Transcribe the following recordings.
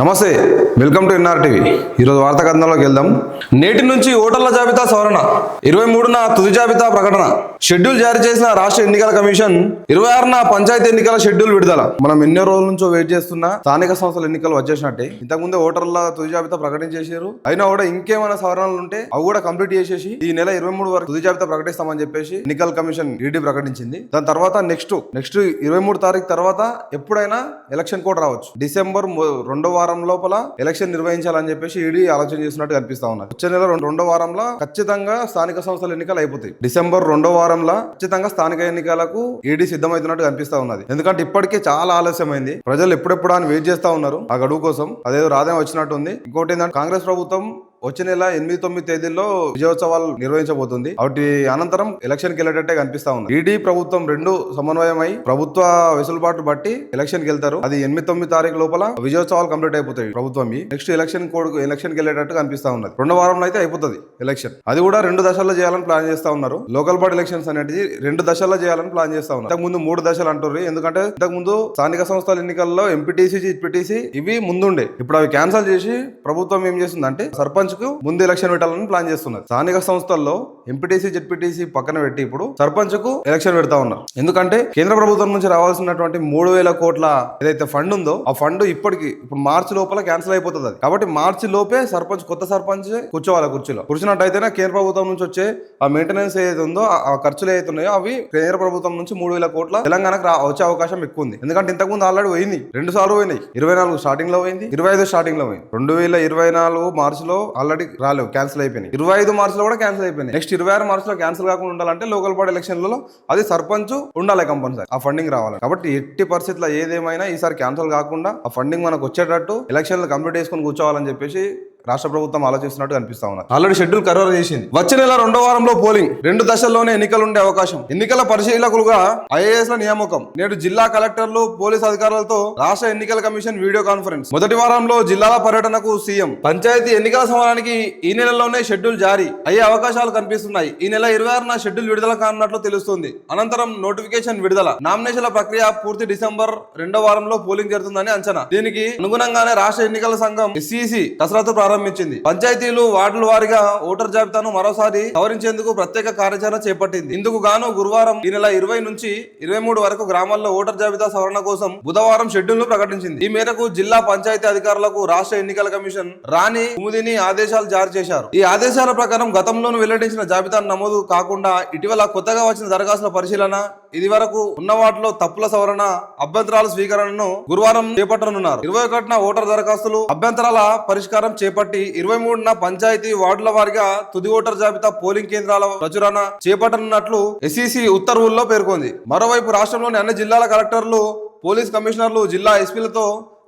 నమస్తే welcome to NR TV. ఈరోజు వార్తా కథనంలోకి వెళ్దాం. నేటి నుంచి ఓటర్ల జాబితా సవరణ ఇరవై మూడున తుది జాబితా ప్రకటన. షెడ్యూల్ జారీ చేసిన రాష్ట్ర ఎన్నికల కమిషన్ ఇరవై ఆరున పంచాయతీ ఎన్నికల షెడ్యూల్ విడుదల. మనం ఎన్నో రోజుల నుంచో వెయిట్ చేస్తున్న స్థానిక సంస్థల ఎన్నికలు వచ్చేసినట్టే. ఇంతకుముందే ఓటర్ల తుది జాబితా ప్రకటించేసారు అయినా కూడా ఇంకేమైనా సవరణలు ఉంటే అవి కూడా కంప్లీట్ చేసేసి ఈ నెల ఇరవై మూడు వరకు తుది జాబితా ప్రకటిస్తామని చెప్పేసి ఎన్నికల కమిషన్ ఈడీ ప్రకటించింది. దాని తర్వాత నెక్స్ట్ నెక్స్ట్ ఇరవై మూడు తారీఖు తర్వాత ఎప్పుడైనా ఎలక్షన్ కోడ్ రావచ్చు. డిసెంబర్ రెండో వారం లోపల ఎలక్షన్ నిర్వహించాలని చెప్పేసి ఈడీ ఆలోచన చేసినట్టు కనిపిస్తా ఉన్నది. వచ్చే నెల రెండు- రెండో వారంలో ఖచ్చితంగా స్థానిక సంస్థల ఎన్నికలు అయిపోతాయి. డిసెంబర్ రెండో వారంలో ఖచ్చితంగా స్థానిక ఎన్నికలకు ఈడీ సిద్ధమవుతున్నట్టు కనిపిస్తా ఉన్నది. ఎందుకంటే ఇప్పటికే చాలా ఆలస్యమైంది. ప్రజలు ఎప్పుడెప్పుడు అని వెయిట్ చేస్తా ఉన్నారు. ఆ గడువు కోసం అదేదో రాదే వచ్చినట్టు ఉంది. ఇంకోటి ఏంటంటే కాంగ్రెస్ ప్రభుత్వం వచ్చే నెల ఎనిమిది తొమ్మిది తేదీల్లో విజయోత్సవాలు నిర్వహించబోతుంది. వాటి అనంతరం ఎలక్షన్కి వెళ్ళేటట్టే కనిపిస్తా ఉంది. ఈడీ ప్రభుత్వం రెండు సమన్వయమై ప్రభుత్వ వెసులుబాటు బట్టి ఎలక్షన్కి వెళ్తారు అది ఎనిమిది తొమ్మిది తారీఖు లోపల విజయోత్సవాలు కంప్లీట్ అయిపోతాయి ప్రభుత్వం. నెక్స్ట్ ఎలక్షన్ కోడ్ ఎలక్షన్కి వెళ్ళేటట్టు కనిపిస్తా ఉన్నది. రెండు వారంలో అయితే అయిపోతుంది ఎలక్షన్. అది కూడా రెండు దశల్లో చేయాలని ప్లాన్ చేస్తా ఉన్నారు. లోకల్ బాడీ ఎలక్షన్స్ అనేది రెండు దశల్లో చేయాలని ప్లాన్ చేస్తా ఉన్నారు. ఇంతకు ముందు మూడు దశలు అంటారు ఎందుకంటే ఇంతకు ముందు స్థానిక సంస్థల ఎన్నికల్లో ఎంపీటీసీ జిపిటీసీ ఇవి ముందుండే. ఇప్పుడు అవి క్యాన్సిల్ చేసి ప్రభుత్వం ఏం చేస్తుందంటే సర్పంచ్ కు ముందు ఎలక్షన్ పెట్టాలని ప్లాన్ చేస్తున్నారు. స్థానిక సంస్థల్లో ఎంపీటీసీ జెడ్పీటీసీ పక్కన పెట్టి ఇప్పుడు సర్పంచ్కు ఎలక్షన్ పెడతా ఉన్నారు. ఎందుకంటే కేంద్ర ప్రభుత్వం నుంచి రావాల్సినటువంటి మూడు వేల కోట్ల ఏదైతే ఫండ్ ఉందో ఆ ఫండ్ ఇప్పటికి ఇప్పుడు మార్చి లోపల క్యాన్సిల్ అయిపోతుంది అది. కాబట్టి మార్చి లోపే సర్పంచ్ కొత్త సర్పంచ్ కూర్చోవాలి కుర్చీలో. కూర్చున్నట్టయితేనే కేంద్ర ప్రభుత్వం నుంచి వచ్చే ఆ మెయింటెనెన్స్ ఏదైతే ఉందో ఆ- ఖర్చులు ఏదైతే ఉన్నాయో అవి కేంద్ర ప్రభుత్వం నుంచి మూడు వేల కోట్ల తెలంగాణకు రా- వచ్చే అవకాశం ఎక్కువ ఉంది. ఎందుకంటే ఇంతకుముందు ఆల్రెడీ పోయింది. రెండు సార్లు పోయినాయి. ఇరవై నాలుగు స్టార్టింగ్లో పోయింది. ఇరవై ఐదు స్టార్టింగ్లో పోయింది. రెండు వేల ఇరవై నాలుగు మార్చిలో ఆల్రెడీ రాలేవు క్యాన్సిల్ అయిపోయినాయి. ఇరవై ఐదు మార్చ్లో కూడా క్యాన్సిల్ అయిపోయినాయి. నెక్స్ట్ ఇరవై ఆరు మార్చ్లో క్యాన్సిల్ కాకుండా ఉండాలంటే లోకల్ బాడీ ఎలక్షన్లలో అది సర్పంచ్ ఉండాలి కంపల్సరీ. ఆ ఫండింగ్ రావాలి. కాబట్టి ఎట్టి పరిస్థితుల్లో ఏదేమైనా ఈసారి క్యాన్సిల్ కాకుండా ఆ ఫండింగ్ మనకు వచ్చేటట్టు ఎలక్షన్లు కంప్లీట్ చేసుకొని కూర్చోవాలని చెప్పేసి రాష్ట్ర ప్రభుత్వం ఆలోచిస్తున్నట్టు కనిపిస్తా ఉన్నారు ఆల్రెడీ షెడ్యూల్ ఖరారు చేసింది. వచ్చే నెల రెండో వారంలో పోలింగ్. రెండు దశల్లోనే ఎన్నికలు ఉండే అవకాశం. ఎన్నికల పరిశీలకులుగా ఐఏఎస్ ల నియామకం. నేడు జిల్లా కలెక్టర్లు పోలీస్ అధికారులతో రాష్ట్ర ఎన్నికల కమిషన్ వీడియో కాన్ఫరెన్స్. మొదటి వారంలో జిల్లాల పర్యటనకు సీఎం. పంచాయతీ ఎన్నికల సమరానికి ఈ నెలలోనే షెడ్యూల్ జారీ అయ్యే అవకాశాలు కనిపిస్తున్నాయి. ఈ నెల ఇరవై ఆరున షెడ్యూల్ విడుదల కానున్నట్లు తెలుస్తుంది. అనంతరం నోటిఫికేషన్ విడుదల. నామినేషన్ల ప్రక్రియ పూర్తి డిసెంబర్ రెండో వారంలో పోలింగ్ జరుగుతుందని అంచనా. దీనికి అనుగుణంగానే రాష్ట్ర ఎన్నికల సంఘం ఎస్సీసీ కసరత్తు ప్రారంభించింది. పంచాయతీలు వార్డుల వారిగా ఓటర్ జాబితాను మరోసారి సవరించేందుకు ప్రత్యేక కార్యాచరణ చేపట్టింది. ఇందుకు గాను గురువారం ఈ నెల ఇరవై నుంచి ఇరవై మూడు వరకు గ్రామాల్లో ఓటర్ జాబితా సవరణ కోసం బుధవారం షెడ్యూల్ను ప్రకటించింది. ఈ మేరకు జిల్లా పంచాయతీ అధికారులకు రాష్ట్ర ఎన్నికల కమిషన్ రాణి కుముదిని ఆదేశాలు జారీ చేశారు. ఈ ఆదేశాల ప్రకారం గతంలోనూ వెల్లడించిన జాబితా నమోదు కాకుండా ఇటీవల కొత్తగా వచ్చిన దరఖాస్తుల పరిశీలన ఇది వరకు ఉన్న వాటిలో తప్పుల సవరణ అభ్యంతరాల స్వీకరణను గురువారం చేపట్టనున్నారు. ఇరవై ఒకటిన ఓటర్ దరఖాస్తులు అభ్యంతరాల పరిష్కారం చేపట్టి ఇరవై మూడున పంచాయతీ వార్డుల వారిగా తుది ఓటర్ జాబితా పోలింగ్ కేంద్రాల ప్రచురణ చేపట్టనున్నట్లు ఎస్ఈసి ఉత్తర్వుల్లో పేర్కొంది. మరోవైపు రాష్ట్రంలోని అన్ని జిల్లాల కలెక్టర్లు పోలీస్ కమిషనర్లు జిల్లా ఎస్పీలతో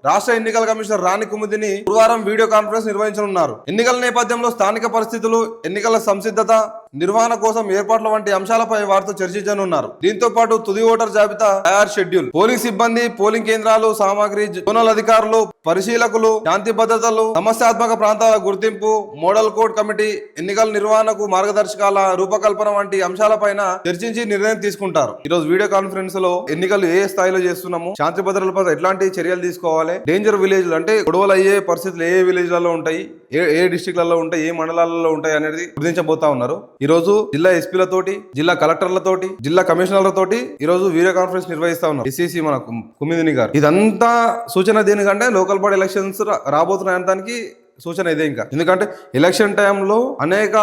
రాష్ట్ర ఎన్నికల కమిషనర్ రాణి కుముదిని గురువారం వీడియో కాన్ఫరెన్స్ నిర్వహించనున్నారు. ఎన్నికల నేపథ్యంలో స్థానిక పరిస్థితులు ఎన్నికల సంసిద్ధత నిర్వహణ కోసం ఏర్పాట్ల వంటి అంశాలపై వారితో చర్చించనున్నారు. దీంతో పాటు తుది ఓటర్ జాబితా తయారు షెడ్యూల్ పోలింగ్ సిబ్బంది పోలింగ్ కేంద్రాలు సామాగ్రి జోనల్ అధికారులు పరిశీలకులు శాంతి భద్రతలు సమస్యాత్మక ప్రాంతాల గుర్తింపు మోడల్ కోడ్ కమిటీ ఎన్నికల నిర్వహణకు మార్గదర్శకాల రూపకల్పన వంటి అంశాలపైన చర్చించి నిర్ణయం తీసుకుంటారు. ఈ రోజు వీడియో కాన్ఫరెన్స్లో ఎన్నికలు ఏ స్థాయిలో చేస్తున్నాము శాంతి భద్రతలపై ఎట్లాంటి చర్యలు తీసుకోవాలి డేంజర్ విలేజ్ అంటే గొడవలు అయ్యే పరిస్థితులు ఏ విలేజ్లలో ఉంటాయి ఏ ఏ డిస్టిక్లలో ఉంటాయి ఏ మండలాలలో ఉంటాయి అనేది గుర్తించబోతా ఉన్నారు. ఈరోజు జిల్లా ఎస్పీలతోటి జిల్లా కలెక్టర్లతోటి జిల్లా కమిషనర్లతోటి ఈరోజు వీడియో కాన్ఫరెన్స్ నిర్వహిస్తా ఉన్నాం ఎస్సీసీ మన కుమిదిని గారు. ఇదంతా సూచన దేనికంటే లోకల్ బాడీ ఎలక్షన్స్ రాబోతున్నాయి దానికి సూచన ఇదే ఇంకా. ఎందుకంటే ఎలక్షన్ టైంలో అనేక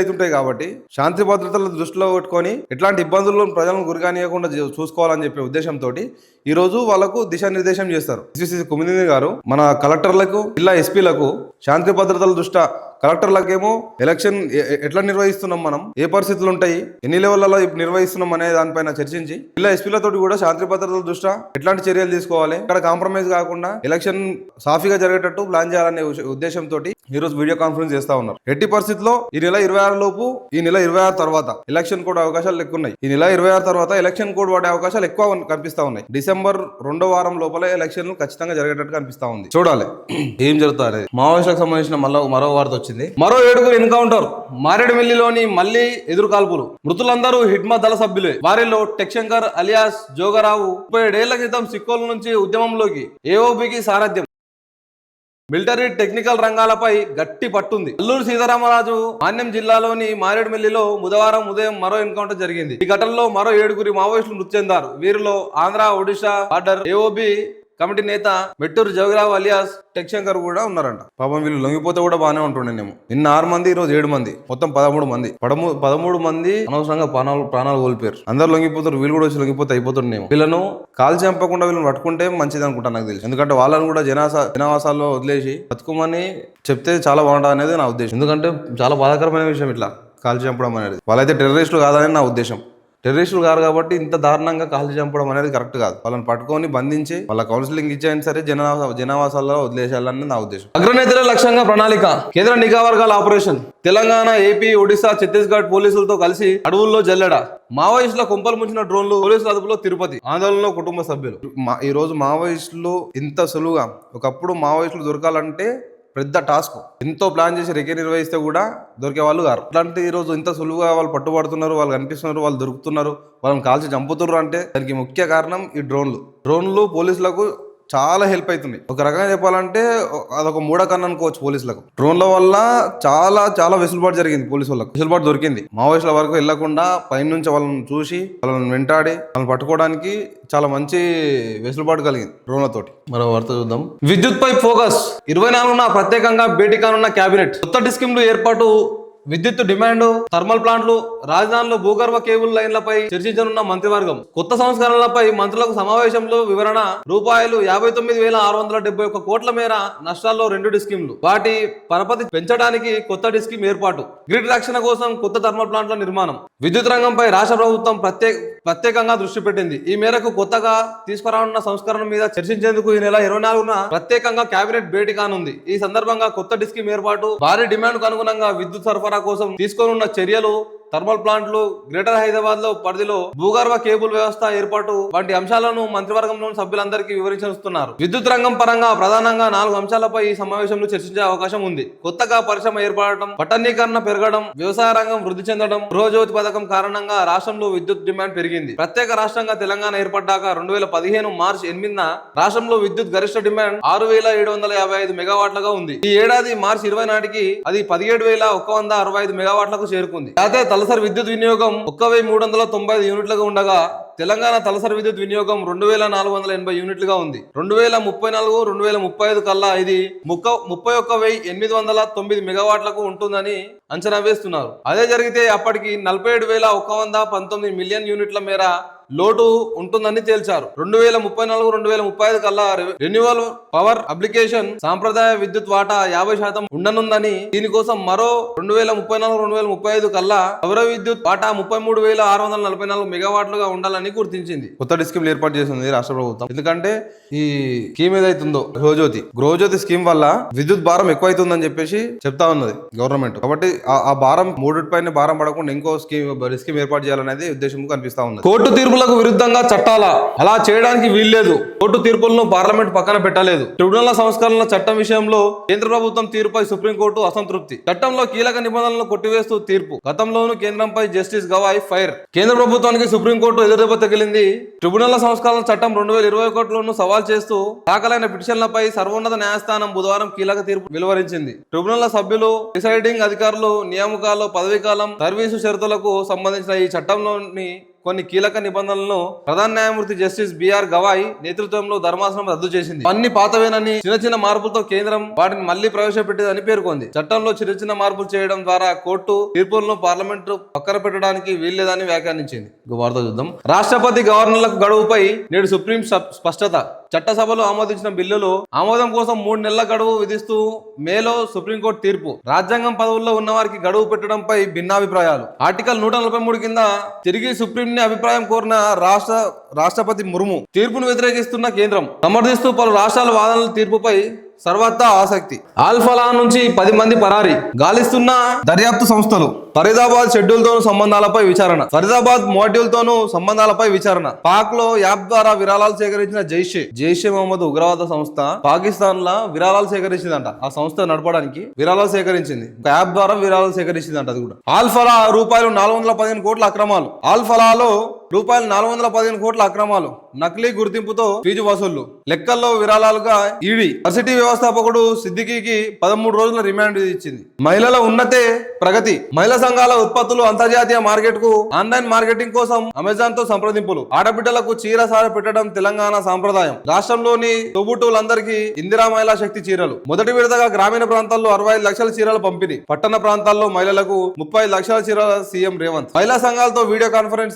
అవుతుంటాయి కాబట్టి శాంతి భద్రతలు దృష్టిలో పెట్టుకొని ఎట్లాంటి ఇబ్బందులు ప్రజలను గురికానియకుండా చూసుకోవాలని చెప్పే ఉద్దేశంతో ఈ రోజు వాళ్ళకు దిశానిర్దేశం చేస్తారు. ఎస్సీసీ కుమిదిని గారు మన కలెక్టర్లకు జిల్లా ఎస్పీలకు శాంతి భద్రతల దృష్ట్యా కలెక్టర్లకేమో ఎలక్షన్ ఎట్లా నిర్వహిస్తున్నాం మనం? ఏ పరిస్థితులు ఉంటాయి? ఎన్ని లెవెల్లలో నిర్వహిస్తున్నాం అనే దానిపైన చర్చించి ఇలా ఎస్పీలతో కూడా శాంతి భద్రతల దృష్ట్యా ఎట్లాంటి చర్యలు తీసుకోవాలి? ఇక్కడ కాంప్రమైజ్ కాకుండా ఎలక్షన్ సాఫీగా జరిగేటట్టు ప్లాన్ చేయాలనే ఉద్దేశంతో ఈ రోజు వీడియో కాన్ఫరెన్స్ చేస్తా ఉన్నారు. ఎట్టి పరిస్థితుల్లో ఈ నెల ఇరవై ఆరు లోపు ఈ నెల ఇరవై ఆరు తర్వాత ఎలక్షన్ కోడ్ అవకాశాలు ఎక్కువ ఉన్నాయి ఈ నెల ఇరవై ఆరు తర్వాత ఎలక్షన్ కోడ్ వాడే అవకాశాలు ఎక్కువ కనిపిస్తా ఉన్నాయి. డిసెంబర్ రెండో వారం లోపల ఎలక్షన్ ఖచ్చితంగా జరిగేటట్టు కనిపిస్తా ఉంది. చూడాలి. ఏం జరుగుతుంది మావోయిస్టులకు సంబంధించిన మళ్ళీ మరో వార్త వచ్చింది. మరో ఏడుగురు ఎన్కౌంటర్ మారేడుమిల్లిలోని మళ్ళీ ఎదురుకాల్పులు. మృతులందరూ హిడ్మా దళ సభ్యులే. వారిలో టెక్శంకర్ అలియాస్ జోగరావు ముప్పై ఏళ్ళ క్రితం సిక్కోల నుంచి ఉద్యమంలోకి ఏఓబికి సారథ్యం. మిలిటరీ టెక్నికల్ రంగాలపై గట్టి పట్టుంది. అల్లూరు సీతారామరాజు మాన్యం జిల్లాలోని మారేడుమిల్లిలో బుధవారం ఉదయం మరో ఎన్కౌంటర్ జరిగింది. ఈ ఘటనలో మరో ఏడుగురి మావోయిస్టులు మృతి చెందారు. వీరిలో Andhra Odisha border AOB committee నేత మెట్టూరు జవగిరావు అలియాస్ టెక్ శంకర్ కూడా ఉన్నారంట. పాపం వీళ్ళు లొంగిపోతే కూడా బాగానే ఉంటుండేనేమో. నిన్న ఆరు మంది ఈ రోజు ఏడు మంది మొత్తం పదమూడు మంది. పదమూ పదమూడు మంది అనవసరంగా ప్రాణాలు ప్రాణాలు కోల్పోయారు. అందరు లొంగిపోతారు వీళ్ళు కూడా వచ్చి లొంగిపోతే అయిపోతుండేమో. వీళ్ళను కాల్ చంపకుండా వీళ్ళని పట్టుకుంటే మంచిది అనుకుంటా నాకు తెలిసి. ఎందుకంటే వాళ్ళని కూడా జనాస జనావాసాల్లో వదిలేసి బతుకుమని చెప్తే చాలా బాగుంటుంది అనేది నా ఉద్దేశం. ఎందుకంటే చాలా బాధాకరమైన విషయం ఇట్లా కాల్ చంపడం అనేది. వాళ్ళైతే టెర్రరిస్టులు కాదని నా ఉద్దేశం. టెర్రరిస్టులు కారు కాబట్టి ఇంత దారుణంగా కాల్చి చంపడం అనేది కరెక్ట్ కాదు. వాళ్ళని పట్టుకొని బంధించి వాళ్ళ కౌన్సిలింగ్ ఇచ్చాయని సరే జనవాస జనావాసాల్లో వదిలేసేయాలని నా ఉద్దేశం. అగ్రనేతల లక్ష్యంగా ప్రణాళిక కేంద్ర నిఘా వర్గాల ఆపరేషన్. తెలంగాణ ఏపీ ఒడిశా ఛత్తీస్గఢ్ పోలీసులతో కలిసి అడవుల్లో జల్లెడ. మావోయిస్టుల కుంపలు ముంచిన డ్రోన్లు పోలీసుల అదుపులో తిరుపతి ఆందోళనలో కుటుంబ సభ్యులు. మా ఈ రోజు మావోయిస్టులు ఇంత సులువుగా ఒకప్పుడు మావోయిస్టులు దొరకాలంటే పెద్ద టాస్క్. ఎంతో ప్లాన్ చేసి రెకే నిర్వహిస్తే కూడా దొరికే వాళ్ళు గారు. అట్లాంటి ఈ రోజు ఇంత సులువుగా వాళ్ళు పట్టుబడుతున్నారు వాళ్ళు కనిపిస్తున్నారు వాళ్ళు దొరుకుతున్నారు వాళ్ళని కాల్చి చంపుతున్నారు అంటే దానికి ముఖ్య కారణం ఈ డ్రోన్లు. డ్రోన్లు పోలీసులకు చాలా హెల్ప్ అవుతుంది ఒక రకంగా చెప్పాలంటే అదొక మూడకన్న అనుకోవచ్చు పోలీసులకు. డ్రోన్ల వల్ల చాలా చాలా వెసులుబాటు జరిగింది పోలీసు వాళ్ళకు. వెసులుబాటు దొరికింది. మావోయిస్టుల వరకు వెళ్ళకుండా పైనుంచి వాళ్ళని చూసి వాళ్ళని వెంటాడి వాళ్ళని పట్టుకోవడానికి చాలా మంచి వెసులుబాటు కలిగింది డ్రోన్లతోటి మరో వార్త చూద్దాం. విద్యుత్ పై ఫోకస్. ఇరవై నాలుగున ప్రత్యేకంగా భేటీ కానున్న కేబినెట్ కొత్త డిస్కిమ్లు ఏర్పాటు విద్యుత్ డిమాండ్ థర్మల్ ప్లాంట్లు రాజధానిలో భూగర్భ కేబుల్ లైన్లపై చర్చించనున్న మంత్రివర్గం. కొత్త సంస్కరణలపై మంత్రులకు సమావేశంలో వివరణ రూపాయలు యాభై తొమ్మిది వేల ఆరు వందల డెబ్బై ఒక్క కోట్ల మేర నష్టాల్లో రెండు డిస్కీమ్లు. వాటి పరపతి పెంచడానికి కొత్త డిస్కీమ్ ఏర్పాటు. గ్రిడ్ రక్షణ కోసం కొత్త థర్మల్ ప్లాంట్ల నిర్మాణం. విద్యుత్ రంగంపై రాష్ట్ర ప్రభుత్వం ప్రత్యేక ప్రత్యేకంగా దృష్టి పెట్టింది. ఈ మేరకు కొత్తగా తీసుకురానున్న సంస్కరణ మీద చర్చించేందుకు ఈ నెల ఇరవై నాలుగున ప్రత్యేకంగా కేబినెట్ భేటీ కానుంది. ఈ సందర్భంగా కొత్త డిస్కీమ్ ఏర్పాటు భారీ డిమాండ్కు అనుగుణంగా విద్యుత్ సరఫరా కోసం తీసుకోనున్న చర్యలు థర్మల్ ప్లాంట్లు గ్రేటర్ హైదరాబాద్లో పరిధిలో భూగర్భ కేబుల్ వ్యవస్థ ఏర్పాటు వంటి అంశాలను మంత్రివర్గంలోని సభ్యులందరికీ వివరించనుస్తున్నారు. విద్యుత్ రంగం పరంగా ప్రధానంగా నాలుగు అంశాలపై ఈ సమావేశంలో చర్చించే అవకాశం ఉంది. కొత్తగా పరిశ్రమ ఏర్పడటం పట్టణీకరణ పెరగడం వ్యవసాయ రంగం వృద్ధి చెందడం గృహజ్యోతి పథకం కారణంగా రాష్ట్రంలో విద్యుత్ డిమాండ్ పెరిగింది. ప్రత్యేక రాష్ట్రంగా తెలంగాణ ఏర్పడ్డాక రెండు వేల పదిహేను మార్చి ఎనిమిదిన రాష్ట్రంలో విద్యుత్ గరిష్ట డిమాండ్ ఆరు వేల ఏడు వందల యాభై ఐదు మెగావాట్లుగా ఉంది. ఈ ఏడాది మార్చి ఇరవై నాటికి అది పదిహేడు వేల ఒక వంద అరవై ఐదు మెగావాట్లకు చేరుకుంది. అయితే తలసరి విద్యుత్ వినియోగం ఒక్క వెయ్యి మూడు వందల తొంభై ఐదు యూనిట్లుగా ఉండగా తెలంగాణ తలసరి విద్యుత్ వినియోగం రెండు వేల నాలుగు వందల ఎనభై యూనిట్లుగా ఉంది. రెండు వేల ముప్పై నాలుగు రెండు వేల ముప్పై ఐదు కల్లా ఇది ముక్క ముప్పై ఒక్క వెయ్యి ఎనిమిది వందల తొమ్మిది మెగావాట్లకు ఉంటుందని అంచనా వేస్తున్నారు. అదే జరిగితే అప్పటికి నలభై ఏడు వేల ఒక వంద పంతొమ్మిది మిలియన్ యూనిట్ల మేర లోటు ఉంటుందని తేల్చారు. రెండు వేల ముప్పై నాలుగు రెండు వేల ముప్పై ఐదు కల్లా రెన్యువల్ పవర్ అప్లికేషన్ సాంప్రదాయ విద్యుత్ వాటా యాభై శాతం ఉండనుందని దీనికోసం మరో రెండు వేల ముప్పై నాలుగు రెండు వేల ముప్పై ఐదు కల్లా సౌర విద్యుత్ వాటా ముప్పై మూడు వేల ఆరు వందల నలభై నాలుగు మెగావాట్లుగా ఉండాలని గుర్తించింది. కొత్త స్కీమ్లు ఏర్పాటు చేసింది రాష్ట్ర ప్రభుత్వం. ఎందుకంటే ఈ స్కీమ్ ఏదైతుందో గృహజ్యోతి గృహజ్యోతి స్కీమ్ వల్ల విద్యుత్ భారం ఎక్కువైతుందని చెప్పేసి చెప్తా ఉన్నది గవర్నమెంట్. కాబట్టి ఆ- భారం మూడు పైన భారం పడకుండా ఇంకో స్కీమ్ స్కీమ్ ఏర్పాటు చేయాలనేది ఉద్దేశం కనిపిస్తా ఉంది కోర్టు తీర్పులకు విరుద్ధంగా చట్టాలా అలా చేయడానికి వీల్లేదు. కోర్టు తీర్పులను పార్లమెంట్ పక్కన పెట్టలేదు. ట్రిబ్యునల్ సంస్కరణల చట్టం విషయంలో కేంద్ర ప్రభుత్వం తీర్పుపై సుప్రీంకోర్టు అసంతృప్తి. చట్టంలో కీలక నిబంధనలను కొట్టివేస్తూ తీర్పు. గతంలోనూ కేంద్రంపై జస్టిస్ గవాయ్ ఫైర్. కేంద్ర ప్రభుత్వానికి సుప్రీంకోర్టు ఎదురుదెబ్బ తగిలింది. ట్రిబ్యునల్ సంస్కరణల చట్టం రెండు వేల ఇరవై ఒకటిలోనూ సవాల్ చేస్తూ దాఖలైన పిటిషన్లపై సర్వోన్నత న్యాయస్థానం బుధవారం కీలక తీర్పు వెలువరించింది. ట్రిబ్యునల్ సభ్యులు డిసైడింగ్ అధికారులు నియామకాలు పదవీకాలం సర్వీసు షరతులకు సంబంధించిన ఈ చట్టంలోని కొన్ని కీలక నిబంధనలను ప్రధాన న్యాయమూర్తి జస్టిస్ బిఆర్ గవాయ్ నేతృత్వంలో ధర్మాసనం రద్దు చేసింది. అన్ని పాతవేనని చిన్న చిన్న మార్పులతో కేంద్రం వాటిని మళ్ళీ ప్రవేశపెట్టేదని పేర్కొంది. చట్టంలో చిన్న చిన్న మార్పులు చేయడం ద్వారా కోర్టు తీర్పులను పార్లమెంటు పక్కన పెట్టడానికి వీల్లేదని వ్యాఖ్యానించింది. వార్త చూద్దాం. రాష్ట్రపతి గవర్నర్లకు గడువుపై నేడు సుప్రీం స్పష్టత చట్టసభలో ఆమోదించిన బిల్లులు ఆమోదం కోసం మూడు నెలల గడువు విధిస్తూ మేలో సుప్రీంకోర్టు తీర్పు. రాజ్యాంగం పదవుల్లో ఉన్న వారికి గడువు పెట్టడంపై భిన్నాభిప్రాయాలు. ఆర్టికల్ నూట నలభై మూడు కింద తిరిగి సుప్రీంని అభిప్రాయం కోరిన రాష్ట్ర రాష్ట్రపతి ముర్ము తీర్పును వ్యతిరేకిస్తున్న కేంద్రం. సమర్థిస్తూ పలు రాష్ట్రాల వాదనల తీర్పుపై సర్వత్రా ఆసక్తి. ఆల్ఫలా నుంచి పది మంది పరారి. గాలిస్తున్న దర్యాప్తు సంస్థలు ఫరీదాబాద్ షెడ్యూల్ తోను సంబంధాలపై విచారణ. ఫరీదాబాద్ మాడ్యూల్ తోను సంబంధాలపై విచారణ. పాక్లో యాప్ ద్వారా విరాళాలు సేకరించిన జైషే జైషే మహమ్మద్ ఉగ్రవాద సంస్థ పాకిస్తాన్ లా విరాళాలు సేకరించిందంట. ఆ సంస్థ నడపడానికి విరాళాలు సేకరించింది. ఒక యాప్ ద్వారా విరాళాలు సేకరించిందంట అది కూడా. ఆల్ఫలా రూపాయలు నాలుగు వందల పదిహేను కోట్ల అక్రమాలు. ఆల్ఫలాలో రూపాయలు నాలుగు వందల పదిహేను కోట్ల అక్రమాలు నకిలీ గుర్తింపుతో ఫీజు వసూళ్ళు లెక్కల్లో విరాళాలుగా ఈడీ వర్సిటీ వ్యవస్థాపకుడు సిద్దికీకి పదమూడు రోజుల రిమాండ్ ఇచ్చింది. మహిళల ఉన్నతే ప్రగతి. మహిళా సంఘాల ఉత్పత్తులు అంతర్జాతీయ మార్కెట్కు ఆన్లైన్ మార్కెటింగ్ కోసం అమెజాన్తో సంప్రదింపులు. ఆడబిడ్డలకు చీర సార పెట్టడం తెలంగాణ సాంప్రదాయం. రాష్ట్రంలోని తొబుటూలందరికీ ఇందిరా మహిళా శక్తి చీరలు. మొదటి విడతగా గ్రామీణ ప్రాంతాల్లో అరవై ఐదు లక్షల చీరలు పంపిణీ. పట్టణ ప్రాంతాల్లో మహిళలకు ముప్పై లక్షల చీరల సీఎం రేవంత్. మహిళా సంఘాలతో వీడియో కాన్ఫరెన్స్